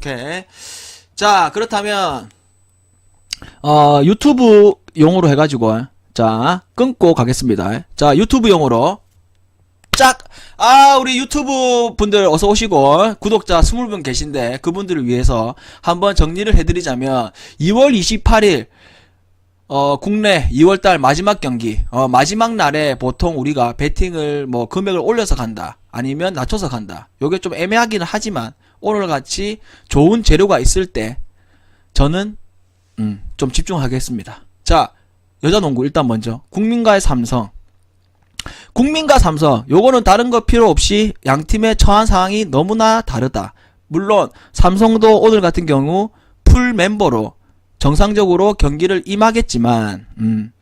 오케이. 자, 그렇다면, 어, 유튜브 용어로 해가지고, 자, 끊고 가겠습니다. 자, 유튜브 용어로. 짝! 아, 우리 유튜브 분들 어서 오시고, 구독자 20분 계신데, 그분들을 위해서 한번 정리를 해드리자면, 2월 28일, 어, 국내 2월달 마지막 경기, 어, 마지막 날에 보통 우리가 베팅을 뭐 금액을 올려서 간다. 아니면 낮춰서 간다. 요게 좀 애매하기는 하지만, 오늘 같이 좋은 재료가 있을 때, 저는, 음, 좀 집중하겠습니다. 자, 여자 농구 일단 먼저, 국민과의 삼성. 국민과 삼성, 요거는 다른 거 필요 없이 양 팀의 처한 상황이 너무나 다르다. 물론, 삼성도 오늘 같은 경우 풀 멤버로 정상적으로 경기를 임하겠지만, 음,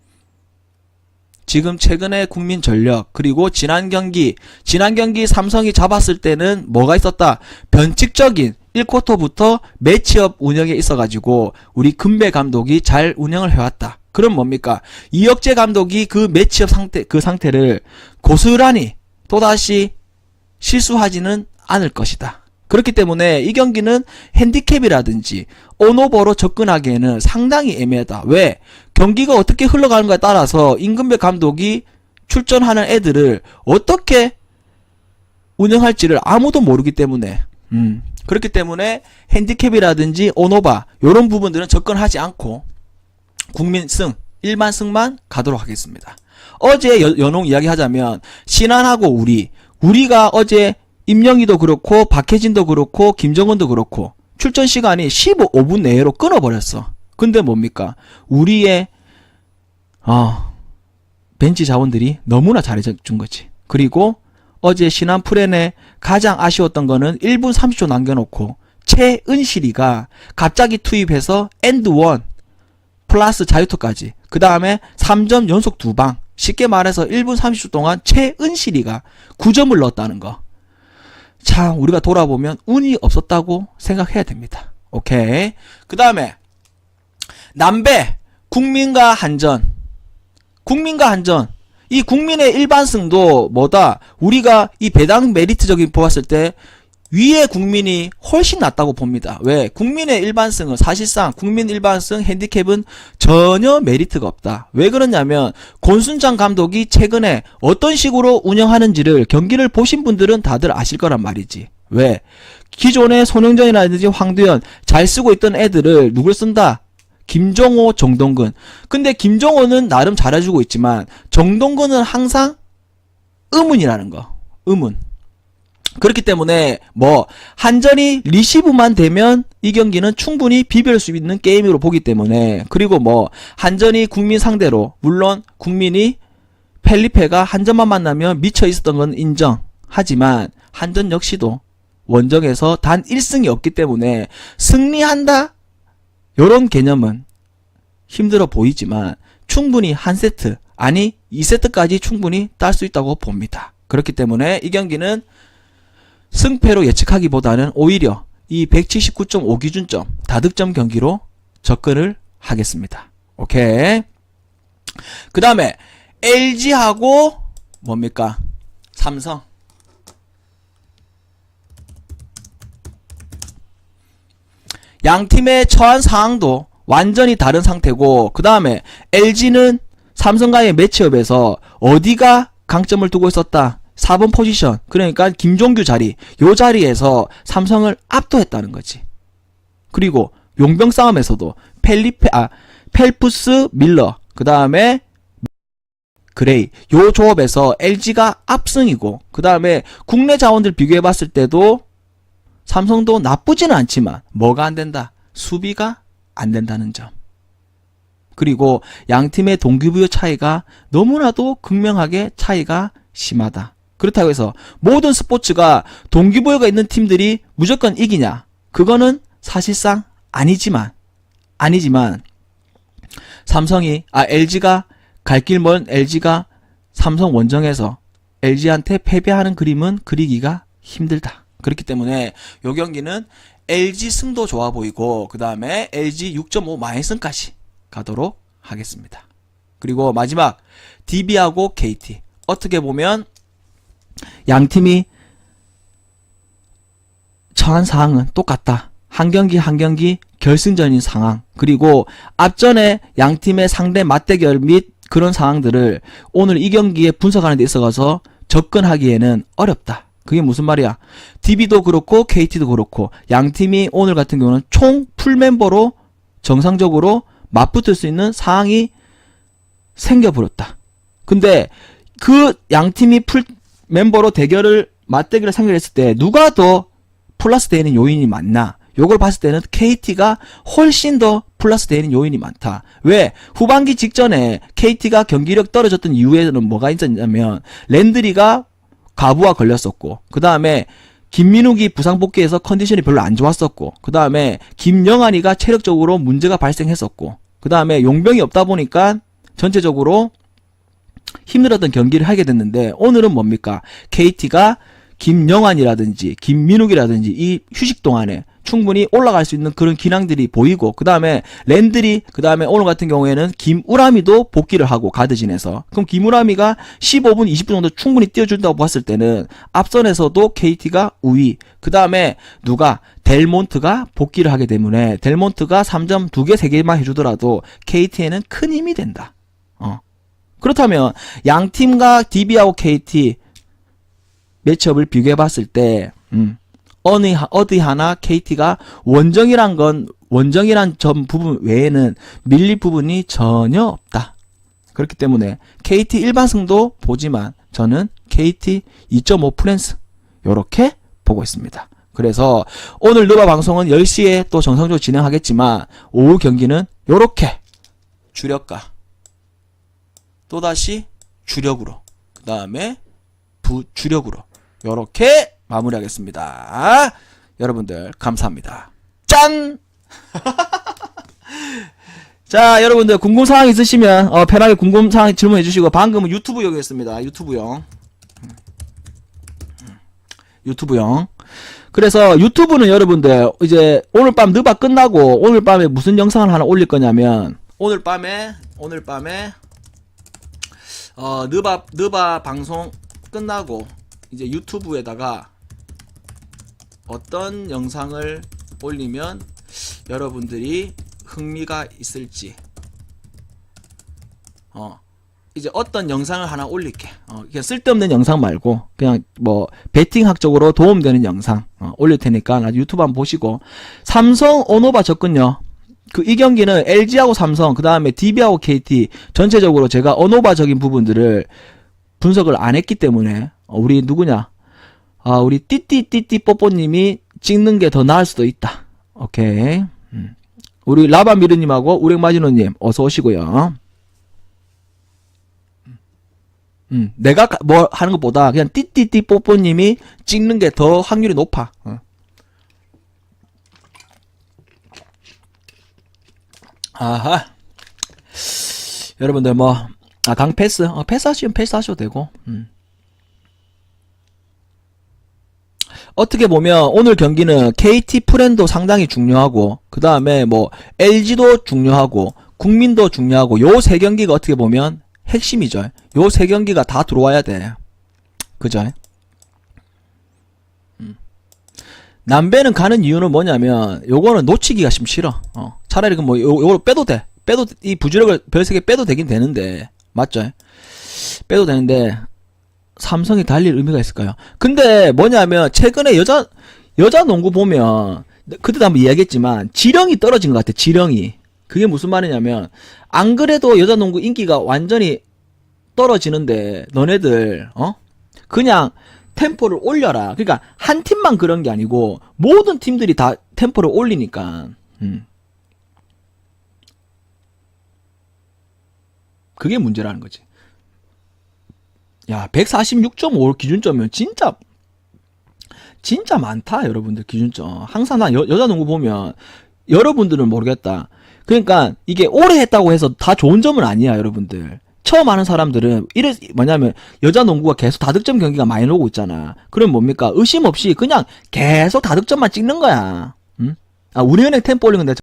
지금 최근에 국민 전력, 그리고 지난 경기, 지난 경기 삼성이 잡았을 때는 뭐가 있었다? 변칙적인 1쿼터부터 매치업 운영에 있어가지고, 우리 금배 감독이 잘 운영을 해왔다. 그럼 뭡니까? 이혁재 감독이 그 매치업 상태, 그 상태를 고스란히 또다시 실수하지는 않을 것이다. 그렇기 때문에 이 경기는 핸디캡이라든지 온오버로 접근하기에는 상당히 애매하다. 왜? 경기가 어떻게 흘러가는가에 따라서 임금배 감독이 출전하는 애들을 어떻게 운영할지를 아무도 모르기 때문에 음, 그렇기 때문에 핸디캡이라든지 온오버 이런 부분들은 접근하지 않고 국민 승 일반 승만 가도록 하겠습니다. 어제 여, 연홍 이야기 하자면 신한하고 우리 우리가 어제 임영희도 그렇고 박혜진도 그렇고 김정은도 그렇고 출전 시간이 15분 내로 끊어버렸어. 근데 뭡니까? 우리의 어, 벤치 자원들이 너무나 잘해준 거지. 그리고 어제 신한 프렌에 가장 아쉬웠던 거는 1분 30초 남겨놓고 최은실이가 갑자기 투입해서 엔드 원 플러스 자유투까지 그 다음에 3점 연속 두 방 쉽게 말해서 1분 30초 동안 최은실이가 9점을 넣었다는 거. 참 우리가 돌아보면 운이 없었다고 생각해야 됩니다. 오케이. 그 다음에 남배 국민과 한전 국민과 한전 이 국민의 일반승도 뭐다 우리가 이 배당 메리트적인 보았을 때 위에 국민이 훨씬 낫다고 봅니다. 왜? 국민의 일반승은 사실상 국민 일반승 핸디캡은 전혀 메리트가 없다. 왜 그러냐면 권순장 감독이 최근에 어떤 식으로 운영하는지를 경기를 보신 분들은 다들 아실 거란 말이지. 왜? 기존의 손흥정이라든지 황두현 잘 쓰고 있던 애들을 누굴 쓴다? 김정호, 정동근. 근데 김정호는 나름 잘해주고 있지만 정동근은 항상 의문이라는 거. 의문. 그렇기 때문에 뭐 한전이 리시브만 되면 이 경기는 충분히 비빌 수 있는 게임으로 보기 때문에 그리고 뭐 한전이 국민 상대로 물론 국민이 펠리페가 한전만 만나면 미쳐 있었던 건 인정 하지만 한전 역시도 원정에서 단 1승이 없기 때문에 승리한다 요런 개념은 힘들어 보이지만 충분히 한 세트 아니 2세트까지 충분히 딸 수 있다고 봅니다. 그렇기 때문에 이 경기는 승패로 예측하기보다는 오히려 이 179.5 기준점 다득점 경기로 접근을 하겠습니다. 오케이. 그 다음에 LG하고 뭡니까? 삼성. 양 팀의 처한 상황도 완전히 다른 상태고 그 다음에 LG는 삼성과의 매치업에서 어디가 강점을 두고 있었다? 4번 포지션 그러니까 김종규 자리 요 자리에서 삼성을 압도했다는 거지. 그리고 용병 싸움에서도 펠리페 아 펠프스 밀러 그 다음에 그레이 요 조합에서 LG가 압승이고 그 다음에 국내 자원들 비교해봤을 때도 삼성도 나쁘지는 않지만 뭐가 안 된다 수비가 안 된다는 점. 그리고 양 팀의 동기부여 차이가 너무나도 극명하게 차이가 심하다. 그렇다고 해서 모든 스포츠가 동기부여가 있는 팀들이 무조건 이기냐? 그거는 사실상 아니지만 아니지만 삼성이 아 LG가 갈 길 먼 LG가 삼성 원정에서 LG한테 패배하는 그림은 그리기가 힘들다. 그렇기 때문에 요 경기는 LG 승도 좋아 보이고 그 다음에 LG 6.5 마이승까지 가도록 하겠습니다. 그리고 마지막 DB하고 KT 어떻게 보면 양 팀이 처한 사항은 똑같다. 한 경기 한 경기 결승전인 상황 그리고 앞전에 양 팀의 상대 맞대결 및 그런 상황들을 오늘 이 경기에 분석하는 데 있어서 접근하기에는 어렵다. 그게 무슨 말이야? DB도 그렇고 KT도 그렇고 양 팀이 오늘 같은 경우는 총 풀멤버로 정상적으로 맞붙을 수 있는 상황이 생겨버렸다. 근데 그 양 팀이 풀 멤버로 대결을 맞대결을 상대했을 때 누가 더 플러스 되는 요인이 많나? 요걸 봤을 때는 KT가 훨씬 더 플러스 되는 요인이 많다. 왜? 후반기 직전에 KT가 경기력 떨어졌던 이유에는 뭐가 있었냐면 랜드리가 가부와 걸렸었고 그 다음에 김민욱이 부상 복귀해서 컨디션이 별로 안 좋았었고 그 다음에 김영환이가 체력적으로 문제가 발생했었고 그 다음에 용병이 없다 보니까 전체적으로 힘들었던 경기를 하게 됐는데 오늘은 뭡니까? KT가 김영환이라든지 김민욱이라든지 이 휴식 동안에 충분히 올라갈 수 있는 그런 기량들이 보이고 그 다음에 랜들이 그 다음에 오늘 같은 경우에는 김우람이도 복귀를 하고 가드진에서. 그럼 김우람이가 15분 20분 정도 충분히 뛰어준다고 봤을 때는 앞선에서도 KT가 우위 그 다음에 누가? 델몬트가 복귀를 하게 때문에 델몬트가 3점 2개 3개만 해주더라도 KT에는 큰 힘이 된다. 어. 그렇다면 양 팀과 DB하고 KT 매치업을 비교해 봤을 때 음, 어느 하- 어디 하나 KT가 원정이란 건 원정이란 점 부분 외에는 밀릴 부분이 전혀 없다. 그렇기 때문에 KT 일반승도 보지만 저는 KT 2.5 프랜스 요렇게 보고 있습니다. 그래서 오늘 누바 방송은 10시에 또 정상적으로 진행하겠지만 오후 경기는 요렇게 주력가 또다시 주력으로 그 다음에 부주력으로 요렇게 마무리하겠습니다. 여러분들 감사합니다. 짠! 자, 여러분들 궁금 사항 있으시면 어, 편하게 궁금 사항 질문해 주시고 방금은 유튜브용이었습니다. 유튜브용. 유튜브용. 그래서 유튜브는 여러분들 이제 오늘 밤 느바 끝나고 오늘 밤에 무슨 영상을 하나 올릴 거냐면 오늘 밤에 오늘 밤에 어 느바 느바 방송 끝나고 이제 유튜브에다가 어떤 영상을 올리면 여러분들이 흥미가 있을지. 어 이제 어떤 영상을 하나 올릴게. 어 그냥 쓸데없는 영상 말고 그냥 뭐 베팅학적으로 도움되는 영상 어, 올릴 테니까 나중에 유튜브 한번 보시고. 삼성 오노바 접근요. 그 이 경기는 LG하고 삼성 그 다음에 DB하고 KT 전체적으로 제가 오노바적인 부분들을 분석을 안 했기 때문에 어, 우리 누구냐 아 우리 띠띠띠띠 뽀뽀님이 찍는 게 더 나을 수도 있다 오케이 음. 우리 라바 미르님하고 우랭마지노님 어서 오시고요 음, 내가 가- 뭐 하는 것보다 그냥 띠띠띠 뽀뽀님이 찍는 게 더 확률이 높아 어. 아하 여러분들 뭐 아, 강 패스. 어, 패스하시면 패스하셔도 되고. 음. 어떻게 보면 오늘 경기는 KT 프렌도 상당히 중요하고 그 다음에 뭐 LG도 중요하고 국민도 중요하고 요 세 경기가 어떻게 보면 핵심이죠. 요 세 경기가 다 들어와야 돼. 그죠? 음. 남배는 가는 이유는 뭐냐면 요거는 놓치기가 좀 싫어. 어. 차라리 그뭐 요거 빼도 돼. 빼도 이 부주력을 별세개 빼도 되긴 되는데 맞죠? 빼도 되는데 삼성이 달릴 의미가 있을까요? 근데 뭐냐면 최근에 여자 여자 농구 보면 그때도 한번 이야기했지만 지령이 떨어진 것 같아. 지령이 그게 무슨 말이냐면 안 그래도 여자 농구 인기가 완전히 떨어지는데 너네들 어 그냥 템포를 올려라. 그러니까 한 팀만 그런 게 아니고 모든 팀들이 다 템포를 올리니까 음. 그게 문제라는 거지. 야, 146.5 기준점이면 진짜 진짜 많다, 여러분들 기준점. 항상 나 여, 여자 농구 보면 여러분들은 모르겠다. 그러니까 이게 오래 했다고 해서 다 좋은 점은 아니야, 여러분들. 처음 하는 사람들은 이래 뭐냐면 여자 농구가 계속 다득점 경기가 많이 나오고 있잖아. 그럼 뭡니까? 의심 없이 그냥 계속 다득점만 찍는 거야. 응? 아, 우리은행 템포 올린 건데